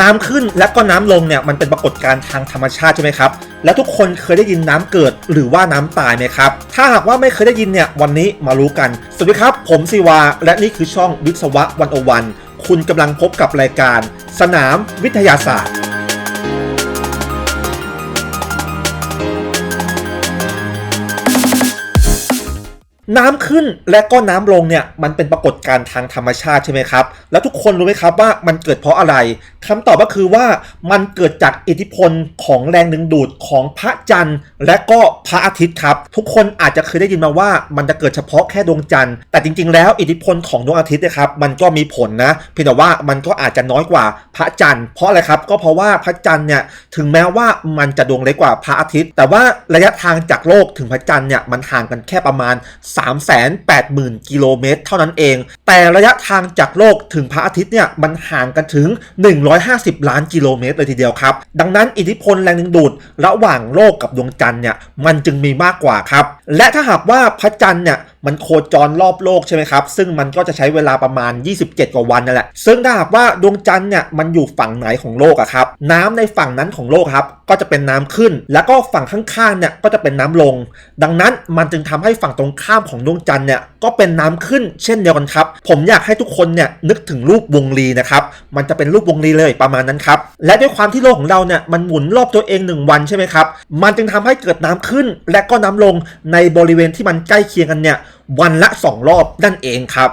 น้ำขึ้นและก็น้ำลงเนี่ยมันเป็นปรากฏการณ์ทางธรรมชาติใช่ไหมครับ แล้วทุกคนเคยได้ยินน้ำเกิดหรือว่าน้ำตายไหมครับ ถ้าหากว่าไม่เคยได้ยินเนี่ยวันนี้มารู้กัน สวัสดีครับ ผมซีวา และนี่คือช่องวิศวะวันอวัน คุณกำลังพบกับรายการ สนามวิทยาศาสตร์น้ำขึ้นและก็น้ำลงเนี่ยมันเป็นปรากฏการณ์ทางธรรมชาติใช่ไหมครับ แล้วทุกคนรู้ไหมครับว่ามันเกิดเพราะอะไร คำตอบก็คือว่ามันเกิดจากอิทธิพลของแรงดึงดูดของพระจันทร์ และก็พระอาทิตย์ครับ ทุกคนอาจจะเคยได้ยินมาว่ามันจะเกิดเฉพาะแค่ดวงจันทร์แต่จริง ๆ แล้วอิทธิพลของดวงอาทิตย์นะครับมันก็มีผลนะเพียงแต่ว่ามันก็อาจจะน้อยกว่าพระจันทร์เพราะอะไรครับก็เพราะว่าพระจันทร์เนี่ยถึงแม้ว่ามันจะดวงเล็กกว่าพระอาทิตย์ แต่ว่าระยะทางจากโลกถึงพระจันทร์เนี่ยมันห่างกันแค่ประมาณ 380,000กิโลเมตรเท่านั้นเอง แต่ระยะทางจากโลกถึงพระอาทิตย์เนี่ยมันห่างกันถึง150 ล้านกิโลเมตรเลยทีเดียวครับ ดังนั้นอิทธิพลแรงดึงดูด ระหว่างโลกกับดวงจันทร์เนี่ยมันจึงมีมากกว่าครับ และถ้าหากว่าพระจันทร์เนี่ย มันโคจรรอบโลกใช่ไหมครับ ซึ่งมันก็จะใช้เวลาประมาณ 27 กว่าวันนั่นแหละ ซึ่งถ้าหากว่าดวงจันทร์เนี่ยมันอยู่ฝั่งไหนของโลกอะครับ น้ำในฝั่งนั้นของโลกครับ ก็จะเป็นน้ำขึ้น แล้วก็ฝั่งข้างๆเนี่ยก็จะเป็นน้ำลง ดังนั้นมันจึงทำให้ฝั่งตรงข้ามของดวงจันทร์เนี่ยก็เป็นน้ำขึ้นเช่นเดียวกันครับ ผมอยากให้ทุกคนเนี่ยนึกถึงรูปวงรีนะครับ มันจะเป็นรูปวงรีเลยประมาณนั้นครับ และด้วยความที่โลกของเราเนี่ยมันหมุนรอบตัวเองหนึ่งวันใช่ไหมครับ มันจึงทำให้เกิดน้ำขึ้นและก็น้ำลงในบริเวณที่มันใกล้เคียงกันเนี่ยวันละ 2 รอบนั่นเองครับ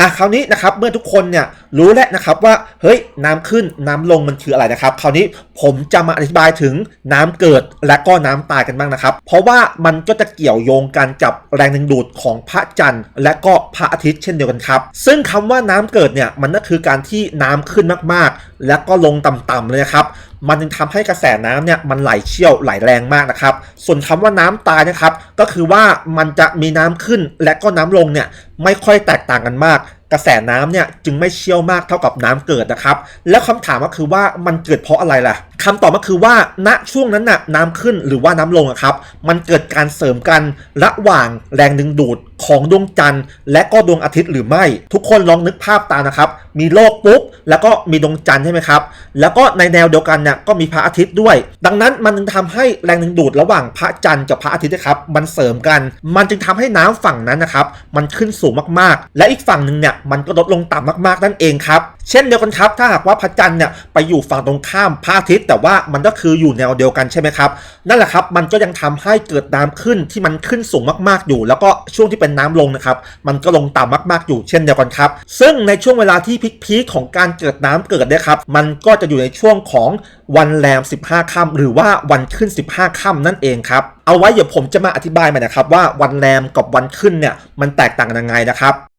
อะคราวนี้นะครับเมื่อทุกคนเนี่ยรู้แล้วนะครับว่าเฮ้ยน้ำขึ้นน้ำลงมันคืออะไรนะครับ คราวนี้ผมจะมาอธิบายถึงน้ำเกิดและก็น้ำตายกันบ้างนะครับ เพราะว่ามันก็จะเกี่ยวโยงกันกับแรงดึงดูดของพระจันทร์ และก็พระอาทิตย์เช่นเดียวกันครับ ซึ่งคำว่าน้ำเกิดเนี่ยมันก็คือการที่น้ำขึ้นมากๆแล้วก็ลงต่ำๆเลยครับ มันจึงทำให้กระแสน้ำเนี่ยมันไหลเชี่ยวไหลแรงมากนะครับ ส่วนคำว่าน้ำตายนะครับ ก็คือว่ามันจะมีน้ำขึ้นและก็น้ำลงเนี่ยไม่ค่อยแตกต่างกันมาก กระแสน้ำเนี่ยจึงไม่เชี่ยวมากเท่ากับน้ำเกิดนะครับ แล้วคำถามก็คือว่ามันเกิดเพราะอะไรล่ะคำตอบก็คือว่าณช่วงนั้นน่ะน้ำขึ้นหรือว่าน้ำลงครับ มันเกิดการเสริมกันระหว่างแรงดึงดูด ของดวงจันทร์ และก็ดวงอาทิตย์หรือไม่ ทุกคนลองนึกภาพตามนะครับ มีโลกปุ๊บแล้วก็มีดวงจันทร์ใช่ไหมครับ แล้วก็ในแนวเดียวกันเนี่ยก็มีพระอาทิตย์ด้วย ดังนั้นมันจึงทำให้แรงดึงดูดระหว่างพระจันทร์กับพระอาทิตย์นะครับ มันเสริมกัน มันจึงทำให้น้ำฝั่งนั้นนะครับมันขึ้นสูงมากๆ และอีกฝั่งหนึ่งเนี่ยมันก็ลดลงต่ำมากๆนั่นเองครับเช่นเดียวกันครับ ถ้าหากว่าพระจันทร์เนี่ยไปอยู่ฝั่งตรงข้ามพระอาทิตย์ แต่ว่ามันก็คืออยู่แนวเดียวกันใช่ไหมครับนั่นแหละครับมันก็ยังทำให้เกิดน้ำขึ้นที่มันขึ้นสูงมากๆอยู่ แล้วก็ช่วงที่เป็นน้ำลงนะครับ มันก็ลงต่ำมากๆอยู่เช่นเดียวกันครับ ซึ่งในช่วงเวลาที่พีคๆของการเกิดน้ำเกิดเนี่ยครับ มันก็จะอยู่ในช่วงของวันแรม 15ค่ำหรือว่าวันขึ้น 15ค่ำนั่นเองครับ เอาไว้เดี๋ยวผมจะมาอธิบายใหม่นะครับว่าวันแรมกับวันขึ้นเนี่ยมันแตกต่างกันยังไงนะครับ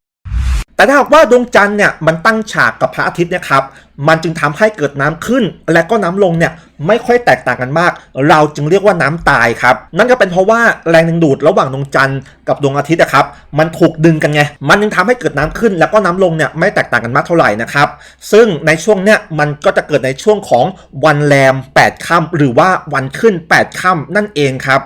แต่ถ้าหากว่าดวงจันทร์เนี่ยมันตั้งฉากกับพระอาทิตย์เนะครับ มันจึงทำให้เกิดน้ำขึ้น และก็น้ำลงเนี่ยไม่ค่อยแตกต่างกันมาก เราจึงเรียกว่าน้ำตายครับ นั่นก็เป็นเพราะว่าแรงดึงดูดระหว่างดวงจันทร์กับดวงอาทิตย์นะครับ มันถูกดึงกันไง มันจึงทำให้เกิดน้ำขึ้น แล้วก็น้ำลงเนี่ยไม่แตกต่างกันมากเท่าไหร่นะครับ ซึ่งในช่วงเนี้ยมันก็จะเกิดในช่วงของวันแรม8ค่ำหรือว่าวันขึ้น 8ค่ำนั่นเองครับ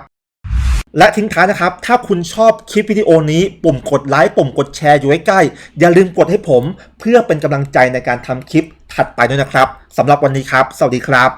และทิ้งท้ายนะครับ ถ้าคุณชอบคลิปวิดีโอนี้ ปุ่มกดไลค์ ปุ่มกดแชร์อยู่ใกล้ๆ อย่าลืมกดให้ผม เพื่อเป็นกำลังใจในการทำคลิปถัดไปด้วยนะครับ สำหรับวันนี้ครับ สวัสดีครับ